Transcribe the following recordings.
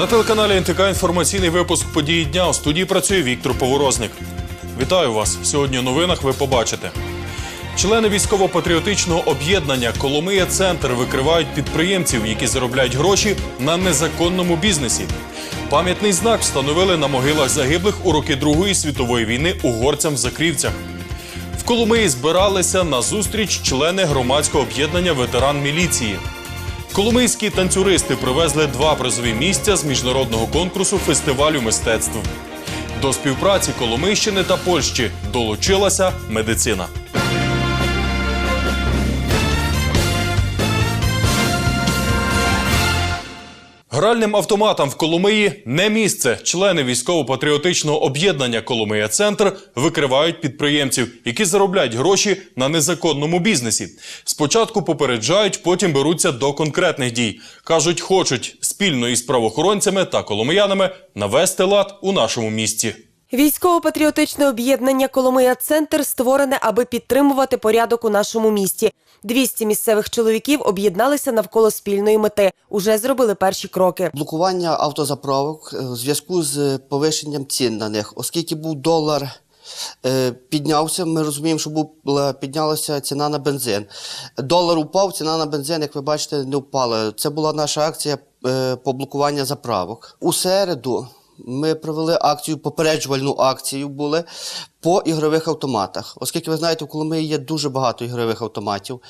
На телеканалі НТК інформаційний випуск події дня. У студії працює Віктор Поворозник. Вітаю вас! Сьогодні у новинах ви побачите. Члени військово-патріотичного об'єднання Коломия Центр викривають підприємців, які заробляють гроші на незаконному бізнесі. Пам'ятний знак встановили на могилах загиблих у роки Другої світової війни угорцям в Закрівцях. В Коломиї збиралися на зустріч члени громадського об'єднання ветеран міліції. Коломийські танцюристи привезли два призові місця з міжнародного конкурсу фестивалю мистецтв. До співпраці Коломийщини та Польщі долучилася медицина. Гральним автоматам в Коломиї не місце. Члени військово-патріотичного об'єднання Коломия Центр викривають підприємців, які заробляють гроші на незаконному бізнесі. Спочатку попереджають, потім беруться до конкретних дій. кажуть, хочуть спільно із правоохоронцями та коломиянами навести лад у нашому місті. Військово-патріотичне об'єднання Коломия Центр створене, аби підтримувати порядок у нашому місті. 200 місцевих чоловіків об'єдналися навколо спільної мети. Уже зробили перші кроки. Блокування автозаправок е, у зв'язку з повищенням цін на них, оскільки був долар. е, Піднявся, ми розуміємо, що була піднялася ціна на бензин. Долар упав, ціна на бензин, як ви бачите, не впала. Це була наша акція е, по блокуванню заправок. У середу ми провели акцію, попереджувальну акцію були по ігрових автоматах. Оскільки ви знаєте, в Коломиї є дуже багато ігрових автоматів.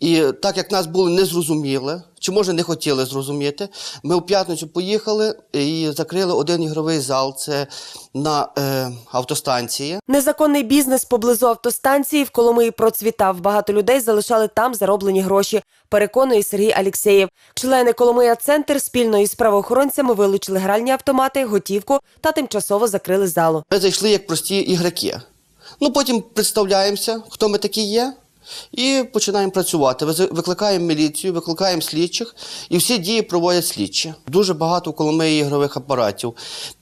І так як нас були не зрозуміли, чи може не хотіли зрозуміти, ми в п'ятницю поїхали і закрили один ігровий зал. Це на е, автостанції. Незаконний бізнес поблизу автостанції в Коломиї процвітав. Багато людей залишали там зароблені гроші. Переконує Сергій Алєксєєв. Члени Коломия Центр спільно із правоохоронцями вилучили гральні автомати, готівку та тимчасово закрили залу. Ми зайшли як прості ігроки. Ну потім представляємося, хто ми такі є. І починаємо працювати. Викликаємо міліцію, викликаємо слідчих, і всі дії проводять слідчі. Дуже багато в Коломиї ігрових апаратів.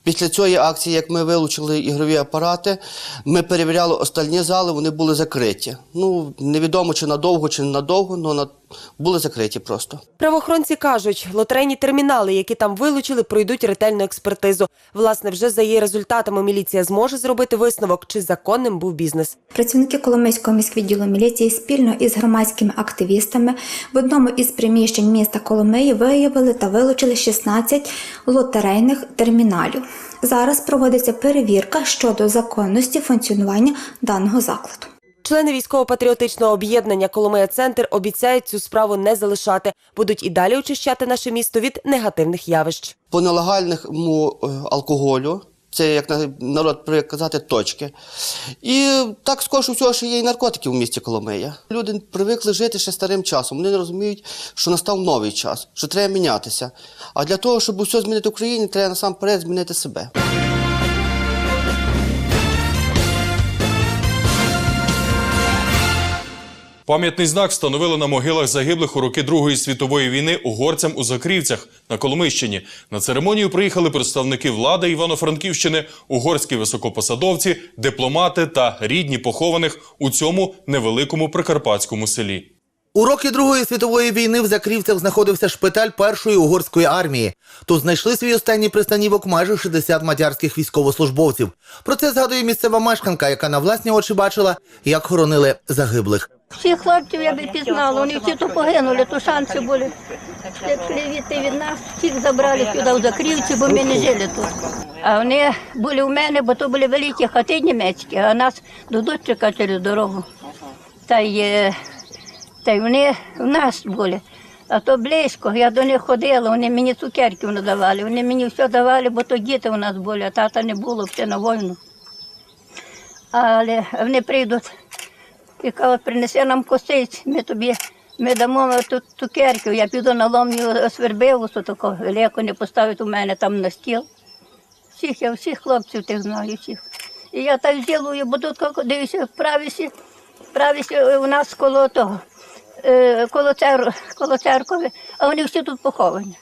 Після цієї акції, як ми вилучили ігрові апарати, ми перевіряли остальні зали, вони були закриті. Ну, невідомо чи надовго, чи не надовго, але на... були закриті просто. Правоохоронці кажуть, лотерейні термінали, які там вилучили, пройдуть ретельну експертизу. Власне, вже за її результатами міліція зможе зробити висновок, чи законним був бізнес. Працівники Коломийського міськвідділу міліції спільно із громадськими активістами в одному із приміщень міста Коломиї виявили та вилучили 16 лотерейних терміналів. Зараз проводиться перевірка щодо законності функціонування даного закладу. Члени військово-патріотичного об'єднання Коломия Центр обіцяють цю справу не залишати. Будуть і далі очищати наше місто від негативних явищ. по нелегальному е, алкоголю. Це, як на- народ привик казати, точки. І так скоро всього, що є і наркотики в місті Коломия. Люди привикли жити ще старим часом. Вони не розуміють, що настав новий час, що треба мінятися. А для того, щоб усе змінити в Україні, треба насамперед змінити себе. Пам'ятний знак встановили на могилах загиблих у роки Другої світової війни угорцям у Закрівцях на Коломийщині. На церемонію приїхали представники влади Івано-Франківщини, угорські високопосадовці, дипломати та рідні похованих у цьому невеликому прикарпатському селі. У роки Другої світової війни в Закрівцях знаходився шпиталь першої угорської армії. Тут знайшли свій останній пристанівок майже 60 мадярських військовослужбовців. Про це згадує місцева мешканка, яка на власні очі бачила, як хоронили загиблих. Всіх хлопців я би пізнала, вони всі то погинули, то шанси були. Якщо від, від нас всіх забрали сюди в Закрівці, бо ми не жили тут. А вони були у мене, бо то були великі хати німецькі, а нас до Дудчика через дорогу. Та й, е, та й вони в нас були. А то близько, я до них ходила, вони мені цукерки надавали, вони мені все давали, бо то діти у нас були, а тата не було, все на війну. Але вони прийдуть і кажуть, принеси нам косиць, ми тобі ми дамо тут цукерків. Я піду на ломню свербивусу, таку велику не поставить у мене там на стіл. Всіх я всіх хлопців тих знаю, всіх. І я так ділую, бо тут в правісі, в у нас коло того, коло, цер, коло церкви, а вони всі тут поховані.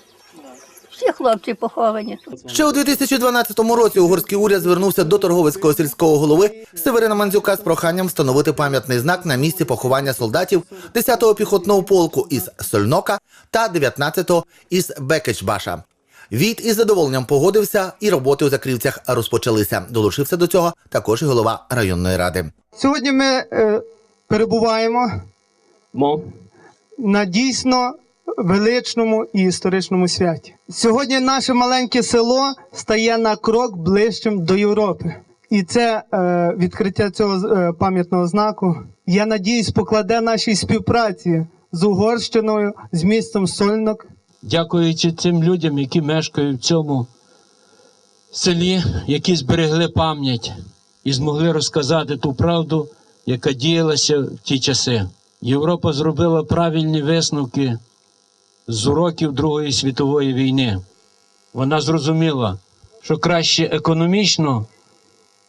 Всі хлопці поховані тут. Ще у 2012 році угорський уряд звернувся до торговицького сільського голови Северина Мандзюка з проханням встановити пам'ятний знак на місці поховання солдатів 10-го піхотного полку із Сольнока та 19-го із Бекечбаша. Війт із задоволенням погодився, і роботи у закрівцях розпочалися. Долучився до цього також і голова районної ради. Сьогодні ми е, перебуваємо на дійсно величному і історичному святі. Сьогодні наше маленьке село стає на крок ближчим до Європи. І це е, відкриття цього е, пам'ятного знаку, я надіюсь, покладе нашій співпраці з Угорщиною, з містом Сольнок, дякуючи цим людям, які мешкають в цьому селі, які зберегли пам'ять і змогли розказати ту правду, яка діялася в ті часи. Європа зробила правильні висновки з уроків Другої світової війни. Вона зрозуміла, що краще економічно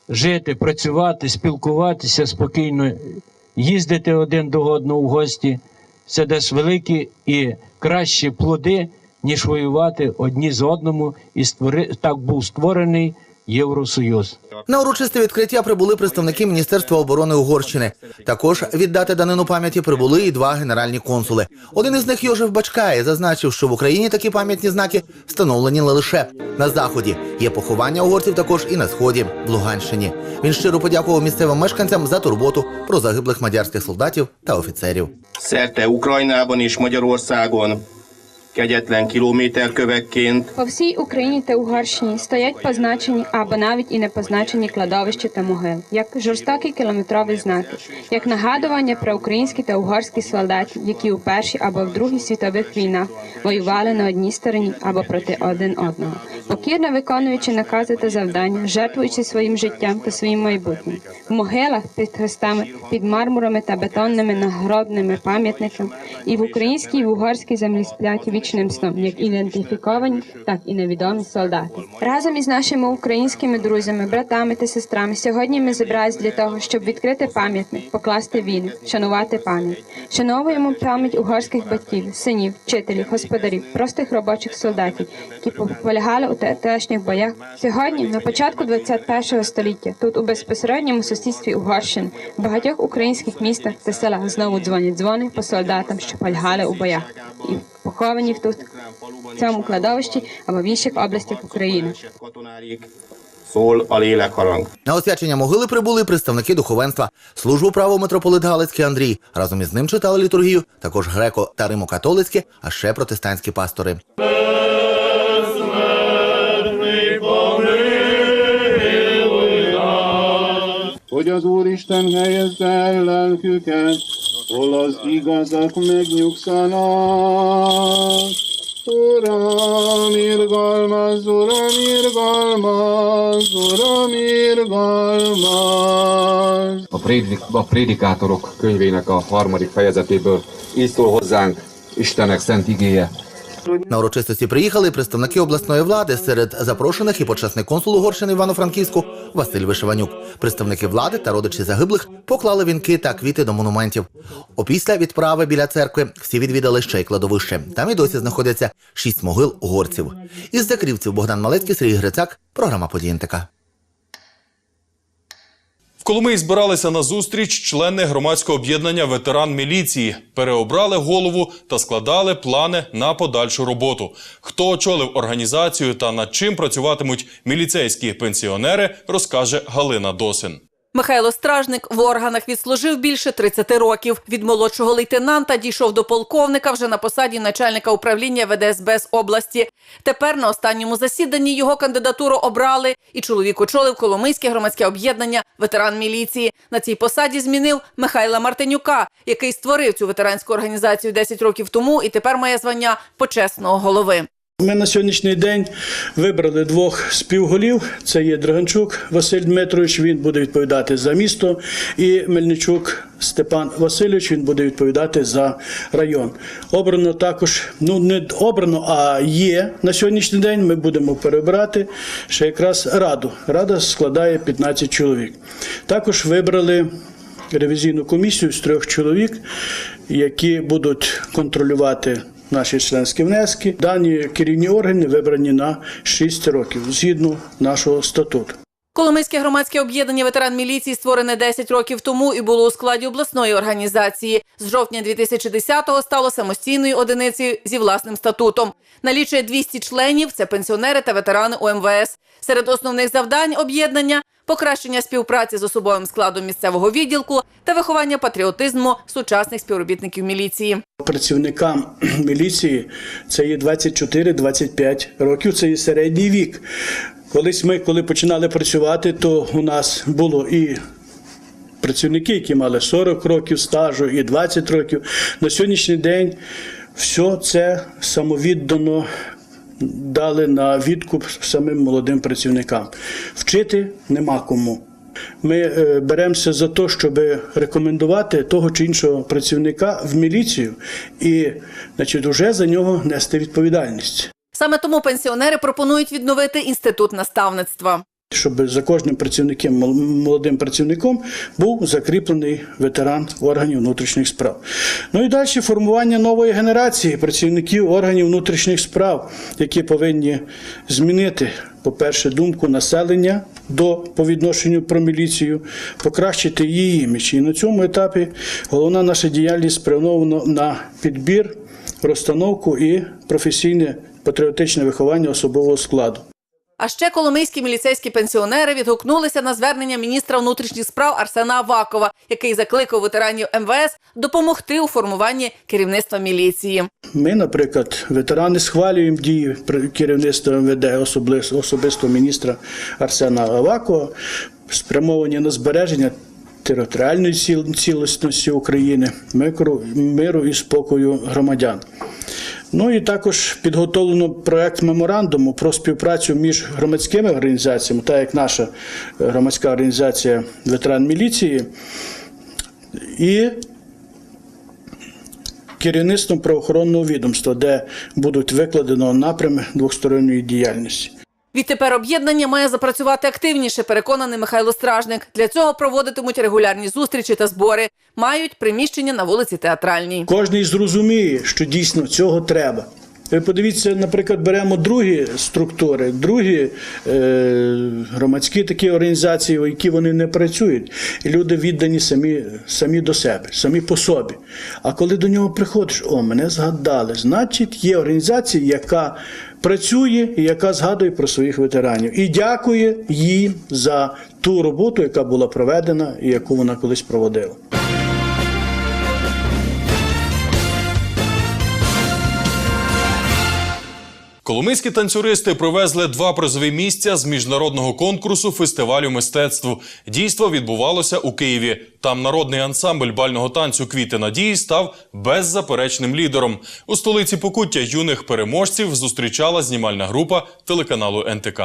жити, працювати, спілкуватися спокійно, їздити один до одного в гості. Це дасть великі і кращі плоди, ніж воювати одні з одному, і створи... так був створений Євросоюз. На урочисте відкриття прибули представники Міністерства оборони Угорщини. Також віддати данину пам'яті прибули і два генеральні консули. Один із них Йожев Бачкає зазначив, що в Україні такі пам'ятні знаки встановлені не лише на заході. Є поховання угорців також і на сході, в Луганщині. Він щиро подякував місцевим мешканцям за турботу про загиблих мадярських солдатів та офіцерів. Szerte Ukrajnában és Magyarországon kegyetlen kilométerkövekként По всій Україні та Угорщині стоять позначені або навіть і не позначені кладовища та могил, як жорстокі кілометрові знаки, як нагадування про українські та угорські солдатів, які у першій або в другій світових війнах воювали на одній стороні або проти один одного, покірно виконуючи накази та завдання, жертвуючи своїм життям та своїм майбутнім. В могилах під хрестами, під мармурами та бетонними нагробними пам'ятниками і в українській і в угорській землі сплять вічним сном, як ідентифіковані, так і невідомі солдати. Разом із нашими українськими друзями, братами та сестрами сьогодні ми зібрались для того, щоб відкрити пам'ятник, покласти віни, шанувати пам'ять. Шановуємо пам'ять угорських батьків, синів, вчителів, господарів, простих робочих солдатів, які полягали у теперішніх боях. Сьогодні, на початку 21 століття, тут у безпосередньому сусідстві Угорщини, в багатьох українських містах та селах знову дзвонять дзвони по солдатам, що полягали у боях, і поховані тут в цьому кладовищі або в інших областях України. На освячення могили прибули представники духовенства. Службу право митрополит Галицький Андрій. Разом із ним читали літургію, також греко та римокатолицькі, а ще протестантські пастори. Hogy az Úristen helyezze el lelküket, hol az igazak megnyugszanak. Uram, irgalmaz, Uram, irgalmaz, Uram, irgalmaz. a, prédik, a prédikátorok könyvének a harmadik fejezetéből így szól hozzánk Istenek szent igéje. На урочистості приїхали представники обласної влади. Серед запрошених і почесний консул Угорщини Івано-Франківську Василь Вишиванюк. Представники влади та родичі загиблих поклали вінки та квіти до монументів. Опісля відправи біля церкви всі відвідали ще й кладовище. Там і досі знаходяться шість могил угорців. Із закрівців Богдан Малецький, Сергій Грицак, програма «Події НТК». В Коломиї збиралися на зустріч члени громадського об'єднання ветеран міліції, переобрали голову та складали плани на подальшу роботу. Хто очолив організацію та над чим працюватимуть міліцейські пенсіонери, розкаже Галина Досин. Михайло Стражник в органах відслужив більше 30 років. Від молодшого лейтенанта дійшов до полковника вже на посаді начальника управління ВДСБ з області. Тепер на останньому засіданні його кандидатуру обрали, і чоловік очолив Коломийське громадське об'єднання ветеран міліції. На цій посаді змінив Михайла Мартинюка, який створив цю ветеранську організацію 10 років тому і тепер має звання почесного голови. Ми на сьогоднішній день вибрали двох співголів. Це є Драганчук Василь Дмитрович. Він буде відповідати за місто, і Мельничук Степан Васильович. Він буде відповідати за район. Обрано також, ну не обрано, а є на сьогоднішній день. Ми будемо перебирати ще якраз раду. Рада складає 15 чоловік. Також вибрали ревізійну комісію з трьох чоловік, які будуть контролювати наші членські внески. Дані керівні органи вибрані на 6 років згідно нашого статуту. Коломийське громадське об'єднання ветеран міліції створене 10 років тому і було у складі обласної організації. З жовтня 2010-го стало самостійною одиницею зі власним статутом. Налічує 200 членів. Це пенсіонери та ветерани УМВС. Серед основних завдань об'єднання покращення співпраці з особовим складом місцевого відділку та виховання патріотизму сучасних співробітників міліції. Працівникам міліції це є 24-25 років, це є середній вік. Колись ми, коли починали працювати, то у нас було і працівники, які мали 40 років стажу і 20 років. На сьогоднішній день все це самовіддано дали на відкуп самим молодим працівникам. Вчити нема кому. Ми е, беремося за те, щоб рекомендувати того чи іншого працівника в міліцію і, значить, вже за нього нести відповідальність. Саме тому пенсіонери пропонують відновити інститут наставництва. Щоб за кожним працівником, молодим працівником був закріплений ветеран органів внутрішніх справ. Ну і далі формування нової генерації працівників органів внутрішніх справ, які повинні змінити, по-перше, думку населення до по відношенню про міліцію, покращити її імідж. І на цьому етапі головна наша діяльність спрямована на підбір, розстановку і професійне патріотичне виховання особового складу. А ще коломийські міліцейські пенсіонери відгукнулися на звернення міністра внутрішніх справ Арсена Авакова, який закликав ветеранів МВС допомогти у формуванні керівництва міліції. Ми, наприклад, ветерани схвалюємо дії керівництва МВД, особисто, особисто міністра Арсена Авакова, спрямовані на збереження територіальної ціл- цілісності України, миру і спокою громадян. Ну і також підготовлено проект меморандуму про співпрацю між громадськими організаціями, так як наша е, громадська організація ветеран міліції, і керівництвом правоохоронного відомства, де будуть викладено напрями двосторонньої діяльності. Відтепер об'єднання має запрацювати активніше, переконаний Михайло Стражник. Для цього проводитимуть регулярні зустрічі та збори. Мають приміщення на вулиці Театральній. Кожний зрозуміє, що дійсно цього треба. Ви подивіться, наприклад, беремо другі структури, другі е, громадські такі організації, які вони не працюють, і люди віддані самі, самі до себе, самі по собі. А коли до нього приходиш, о, мене згадали, значить, є організація, яка працює і яка згадує про своїх ветеранів. І дякує їй за ту роботу, яка була проведена і яку вона колись проводила. Коломийські танцюристи привезли два призові місця з міжнародного конкурсу фестивалю мистецтв. Дійство відбувалося у Києві. Там народний ансамбль бального танцю Квіти надії став беззаперечним лідером. У столиці Покуття юних переможців зустрічала знімальна група телеканалу НТК.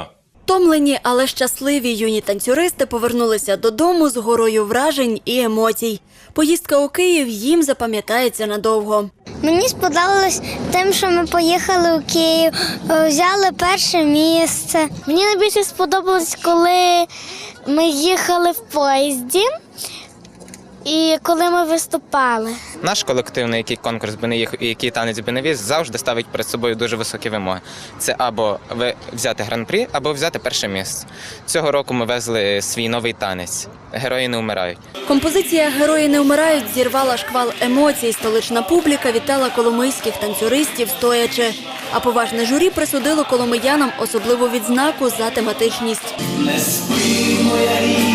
Втомлені, але щасливі юні танцюристи повернулися додому з горою вражень і емоцій. Поїздка у Київ їм запам'ятається надовго. Мені сподобалось тим, що ми поїхали у Київ, е, взяли перше місце. Мені найбільше сподобалось, коли ми їхали в поїзді і коли ми виступали. Наш колективний який конкурс би не їх, і який танець би не віз, завжди ставить перед собою дуже високі вимоги. Це або ви взяти гран-прі, або взяти перше місце. Цього року ми везли свій новий танець. Герої не вмирають. Композиція Герої не вмирають зірвала шквал емоцій. Столична публіка вітала коломийських танцюристів стоячи. А поважне журі присудило коломиянам особливу відзнаку за тематичність. Не спи, моя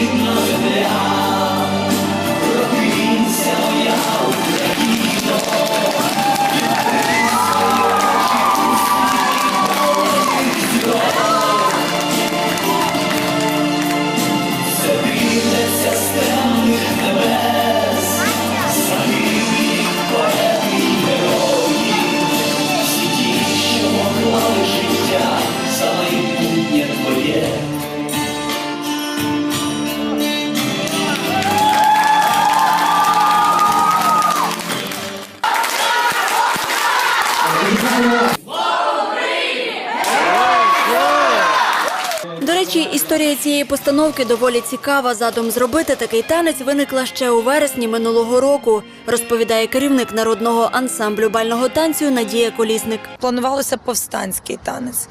цієї постановки доволі цікава. Задум зробити такий танець виникла ще у вересні минулого року, розповідає керівник народного ансамблю бального танцю Надія Колісник. Планувалося повстанський танець.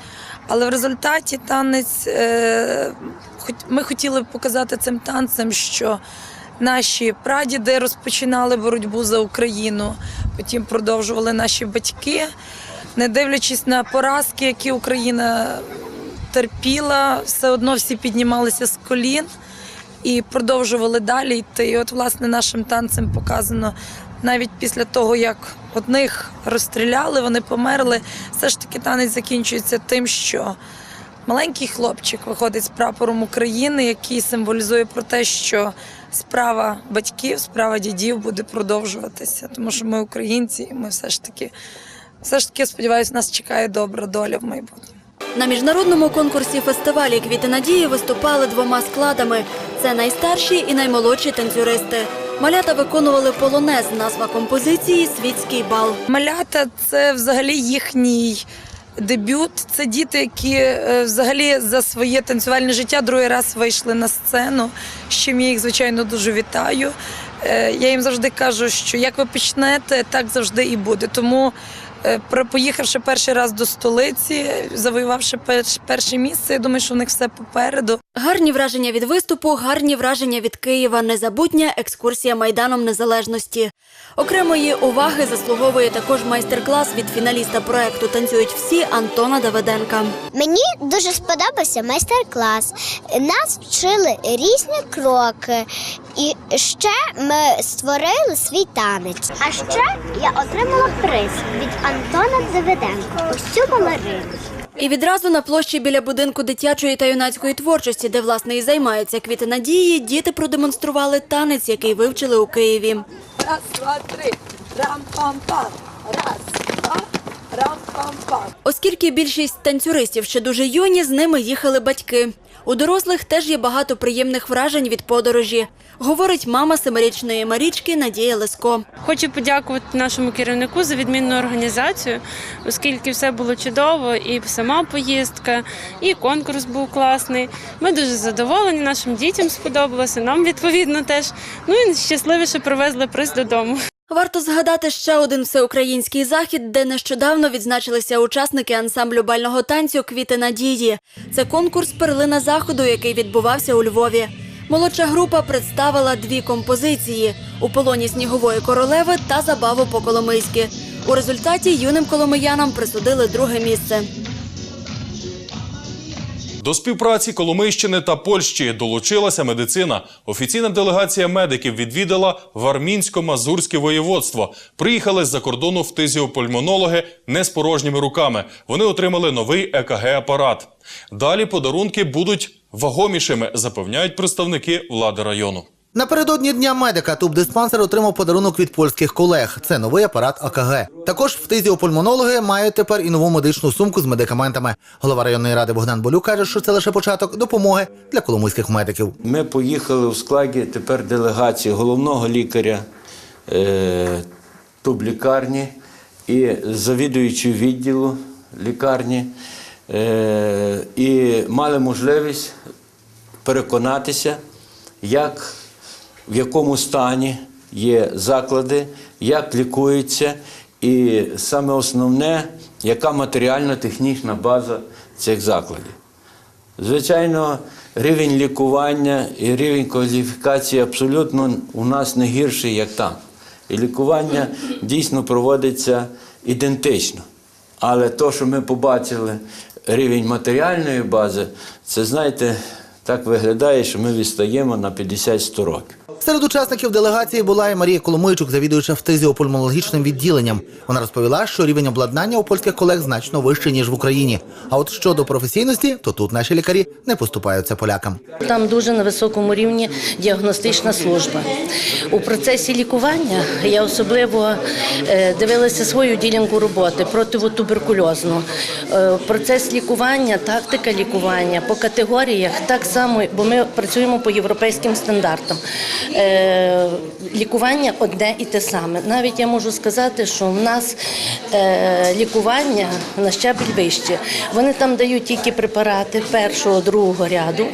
Але в результаті танець е, ми хотіли показати цим танцем, що наші прадіди розпочинали боротьбу за Україну, потім продовжували наші батьки, не дивлячись на поразки, які Україна терпіла, все одно всі піднімалися з колін і продовжували далі йти. І от, власне, нашим танцем показано навіть після того, як одних розстріляли, вони померли. Все ж таки танець закінчується тим, що маленький хлопчик виходить з прапором України, який символізує про те, що справа батьків, справа дідів буде продовжуватися, тому що ми українці, і ми все ж таки, все ж таки, сподіваюся, нас чекає добра доля в майбутньому. На міжнародному конкурсі фестивалі Квіти надії виступали двома складами: це найстарші і наймолодші танцюристи. Малята виконували полонез. Назва композиції Світський бал. Малята це взагалі їхній дебют. Це діти, які е, взагалі за своє танцювальне життя другий раз вийшли на сцену. З чим я їх, звичайно, дуже вітаю. Е, Я їм завжди кажу, що як ви почнете, так завжди і буде. Тому, поїхавши перший раз до столиці, завоювавши перш- перше місце, я думаю, що у них все попереду. Гарні враження від виступу, гарні враження від Києва, незабутня екскурсія майданом незалежності. Окремої уваги заслуговує також майстер-клас від фіналіста проекту Танцюють всі Антона Давиденка. Мені дуже сподобався майстер-клас. Нас вчили різні кроки, і ще ми створили свій танець. А ще я отримала приз від Антона Давиденко. Ось цю. І відразу на площі біля будинку дитячої та юнацької творчості, де власне і займаються квіти надії, діти продемонстрували танець, який вивчили у Києві. Раз, два, три. Рам-пам-пам. Оскільки більшість танцюристів ще дуже юні, з ними їхали батьки. У дорослих теж є багато приємних вражень від подорожі, говорить мама семирічної Марічки Надія Леско. Хочу подякувати нашому керівнику за відмінну організацію, оскільки все було чудово, і сама поїздка, і конкурс був класний. Ми дуже задоволені, нашим дітям сподобалося, нам відповідно теж. Ну і щасливі, що привезли приз додому. Варто згадати ще один всеукраїнський захід, де нещодавно відзначилися учасники ансамблю бального танцю Квіти надії. Це конкурс перлина заходу, який відбувався у Львові. Молодша група представила дві композиції у полоні снігової королеви та забаву по-коломийськи. У результаті юним коломиянам присудили друге місце. До співпраці Коломийщини та Польщі долучилася медицина. Офіційна делегація медиків відвідала Вармінсько-Мазурське воєводство. Приїхали з-за кордону фтизіопульмонологи не з порожніми руками. Вони отримали новий ЕКГ-апарат. Далі подарунки будуть вагомішими, запевняють представники влади району. Напередодні дня медика тубдиспансер отримав подарунок від польських колег. Це новий апарат АКГ. Також фтизіопульмонологи мають тепер і нову медичну сумку з медикаментами. Голова районної ради Богдан Болюк каже, що це лише початок допомоги для коломийських медиків. Ми поїхали у складі тепер делегації головного лікаря е, тублікарні і завідуючого відділу лікарні. Е, і мали можливість переконатися, як, в якому стані є заклади, як лікуються, і саме основне, яка матеріально-технічна база цих закладів. Звичайно, рівень лікування і рівень кваліфікації абсолютно у нас не гірший, як там. І лікування дійсно проводиться ідентично. Але то, що ми побачили рівень матеріальної бази, це знаєте, так виглядає, що ми відстаємо на 50-100 років. Серед учасників делегації була і Марія Коломойчук, завідуюча фтизіопульмонологічним відділенням. Вона розповіла, що рівень обладнання у польських колег значно вищий, ніж в Україні. А от щодо професійності, то тут наші лікарі не поступаються полякам. Там дуже на високому рівні діагностична служба. У процесі лікування я особливо е, дивилася свою ділянку роботи противотуберкульозну. Е, Процес лікування, тактика лікування по категоріях так само, бо ми працюємо по європейським стандартам. е, лікування одне і те саме. Навіть я можу сказати, що в нас е, лікування на щабель вище. Вони там дають тільки препарати першого, другого ряду,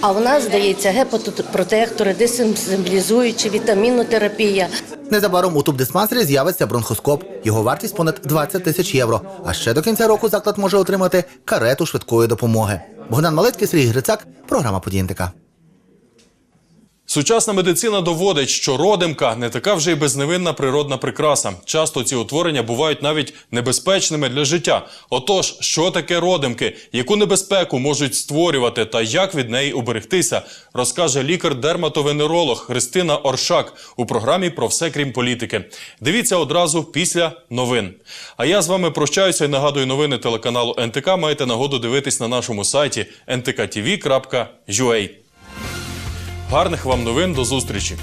а в нас дається гепатопротектори, десенсибілізуючі, вітамінотерапія. Незабаром у тубдиспансері з'явиться бронхоскоп. Його вартість понад 20 тисяч євро. А ще до кінця року заклад може отримати карету швидкої допомоги. Богдан Малецький, Сергій Грицак, програма «Подієнтика». Сучасна медицина доводить, що родимка не така вже й безневинна природна прикраса. Часто ці утворення бувають навіть небезпечними для життя. Отож, що таке родимки, яку небезпеку можуть створювати та як від неї уберегтися, розкаже лікар-дерматовенеролог Христина Оршак у програмі про все крім політики. Дивіться одразу після новин. А я з вами прощаюся і нагадую новини телеканалу НТК. Маєте нагоду дивитись на нашому сайті ntkTV.ua. Гарних вам новин до зустрічі!